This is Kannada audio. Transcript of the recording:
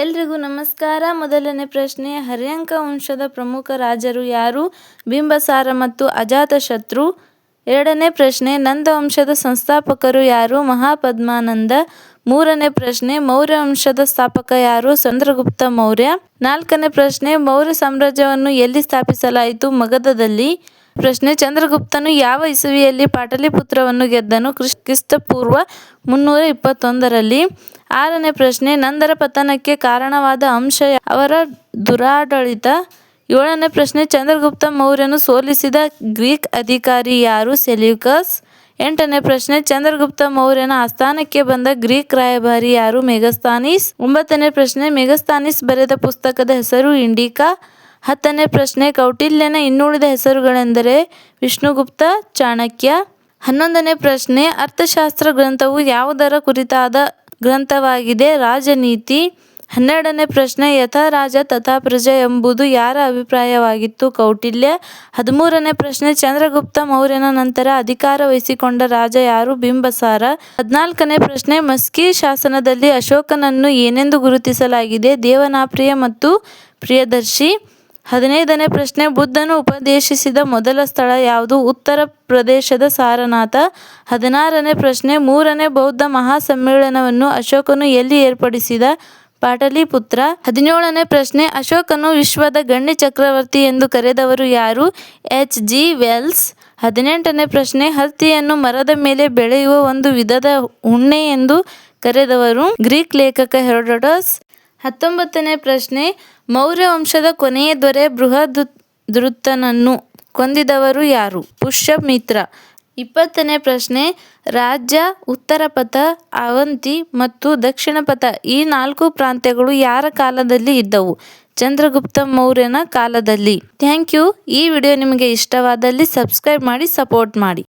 ಎಲ್ರಿಗೂ ನಮಸ್ಕಾರ. ಮೊದಲನೇ ಪ್ರಶ್ನೆ, ಹರ್ಯಂಕ ವಂಶದ ಪ್ರಮುಖ ರಾಜರು ಯಾರು? ಬಿಂಬಸಾರ ಮತ್ತು ಅಜಾತಶತ್ರು. ಎರಡನೇ ಪ್ರಶ್ನೆ, ನಂದ ವಂಶದ ಸಂಸ್ಥಾಪಕರು ಯಾರು? ಮಹಾಪದ್ಮಾನಂದ. ಮೂರನೇ ಪ್ರಶ್ನೆ, ಮೌರ್ಯ ವಂಶದ ಸ್ಥಾಪಕ ಯಾರು? ಚಂದ್ರಗುಪ್ತ ಮೌರ್ಯ. ನಾಲ್ಕನೇ ಪ್ರಶ್ನೆ, ಮೌರ್ಯ ಸಾಮ್ರಾಜ್ಯವನ್ನು ಎಲ್ಲಿ ಸ್ಥಾಪಿಸಲಾಯಿತು? ಮಗಧದಲ್ಲಿ. ಪ್ರಶ್ನೆ, ಚಂದ್ರಗುಪ್ತನು ಯಾವ ಇಸವಿಯಲ್ಲಿ ಪಾಟಲಿಪುತ್ರವನ್ನು ಗೆದ್ದನು? ಕ್ರಿಸ್ತಪೂರ್ವ ಮುನ್ನೂರ ಇಪ್ಪತ್ತೊಂದರಲ್ಲಿ ಆರನೇ ಪ್ರಶ್ನೆ ನಂದರ ಪತನಕ್ಕೆ ಕಾರಣವಾದ ಅಂಶ ಅವರ ದುರಾಡಳಿತ. ಏಳನೇ ಪ್ರಶ್ನೆ, ಚಂದ್ರಗುಪ್ತ ಮೌರ್ಯನು ಸೋಲಿಸಿದ ಗ್ರೀಕ್ ಅಧಿಕಾರಿ ಯಾರು? ಸೆಲ್ಯೂಕಸ್. ಎಂಟನೇ ಪ್ರಶ್ನೆ, ಚಂದ್ರಗುಪ್ತ ಮೌರ್ಯನ ಆಸ್ಥಾನಕ್ಕೆ ಬಂದ ಗ್ರೀಕ್ ರಾಯಭಾರಿ ಯಾರು? ಮೆಗಸ್ತಾನಿಸ್. ಒಂಬತ್ತನೇ ಪ್ರಶ್ನೆ, ಮೆಗಸ್ತಾನಿಸ್ ಬರೆದ ಪುಸ್ತಕದ ಹೆಸರು ಇಂಡಿಕಾ. ಹತ್ತನೇ ಪ್ರಶ್ನೆ, ಕೌಟಿಲ್ಯನ ಇನ್ನುಳಿದ ಹೆಸರುಗಳೆಂದರೆ ವಿಷ್ಣುಗುಪ್ತ, ಚಾಣಕ್ಯ. ಹನ್ನೊಂದನೇ ಪ್ರಶ್ನೆ, ಅರ್ಥಶಾಸ್ತ್ರ ಗ್ರಂಥವು ಯಾವುದರ ಕುರಿತಾದ ಗ್ರಂಥವಾಗಿದೆ? ರಾಜನೀತಿ. ಹನ್ನೆರಡನೇ ಪ್ರಶ್ನೆ ಯಥಾ ರಾಜ ತಥಾ ಪ್ರಜೆ ಎಂಬುದು ಯಾರ ಅಭಿಪ್ರಾಯವಾಗಿತ್ತು? ಕೌಟಿಲ್ಯ. ಹದಿಮೂರನೇ ಪ್ರಶ್ನೆ, ಚಂದ್ರಗುಪ್ತ ಮೌರ್ಯನ ನಂತರ ಅಧಿಕಾರ ವಹಿಸಿಕೊಂಡ ರಾಜ ಯಾರು? ಬಿಂಬಸಾರ. ಹದಿನಾಲ್ಕನೇ ಪ್ರಶ್ನೆ, ಮಸ್ಕಿ ಶಾಸನದಲ್ಲಿ ಅಶೋಕನನ್ನು ಏನೆಂದು ಗುರುತಿಸಲಾಗಿದೆ? ದೇವನಾಪ್ರಿಯ ಮತ್ತು ಪ್ರಿಯದರ್ಶಿ. ಹದಿನೈದನೇ ಪ್ರಶ್ನೆ, ಬುದ್ಧನು ಉಪದೇಶಿಸಿದ ಮೊದಲ ಸ್ಥಳ ಯಾವುದು? ಉತ್ತರ ಪ್ರದೇಶದ ಸಾರನಾಥ. ಹದಿನಾರನೇ ಪ್ರಶ್ನೆ, ಮೂರನೇ ಬೌದ್ಧ ಮಹಾಸಮ್ಮೇಳನವನ್ನು ಅಶೋಕನು ಎಲ್ಲಿ ಏರ್ಪಡಿಸಿದ? ಪಾಟಲಿಪುತ್ರ. ಹದಿನೇಳನೇ ಪ್ರಶ್ನೆ, ಅಶೋಕನು ವಿಶ್ವದ ಗಣ್ಯ ಚಕ್ರವರ್ತಿ ಎಂದು ಕರೆದವರು ಯಾರು? ಎಚ್. ಜಿ. ವೆಲ್ಸ್. ಹದಿನೆಂಟನೇ ಪ್ರಶ್ನೆ ಹತ್ತಿಯನ್ನು ಮರದ ಮೇಲೆ ಬೆಳೆಯುವ ಒಂದು ವಿಧದ ಉಣ್ಣೆ ಎಂದು ಕರೆದವರು. ಗ್ರೀಕ್ ಲೇಖಕ ಹೆರೋಡೋಟಸ್. ಹತ್ತೊಂಬತ್ತನೇ ಪ್ರಶ್ನೆ, ಮೌರ್ಯ ವಂಶದ ಕೊನೆಯ ದೊರೆ ಬೃಹದೃತ್ತನನ್ನು ಕೊಂದಿದವರು ಯಾರು? ಪುಷ್ಯಮಿತ್ರ. ಇಪ್ಪತ್ತನೇ ಪ್ರಶ್ನೆ, ರಾಜ್ಯ ಉತ್ತರಪಥ ಅವಂತಿ ಮತ್ತು ದಕ್ಷಿಣಪಥ ಈ ನಾಲ್ಕು ಪ್ರಾಂತ್ಯಗಳು ಯಾರ ಕಾಲದಲ್ಲಿ ಇದ್ದವು? ಚಂದ್ರಗುಪ್ತ ಮೌರ್ಯನ ಕಾಲದಲ್ಲಿ. Thank you. ಈ ವಿಡಿಯೋ ನಿಮಗೆ ಇಷ್ಟವಾದಲ್ಲಿ ಸಬ್ಸ್ಕ್ರೈಬ್ ಮಾಡಿ, ಸಪೋರ್ಟ್ ಮಾಡಿ.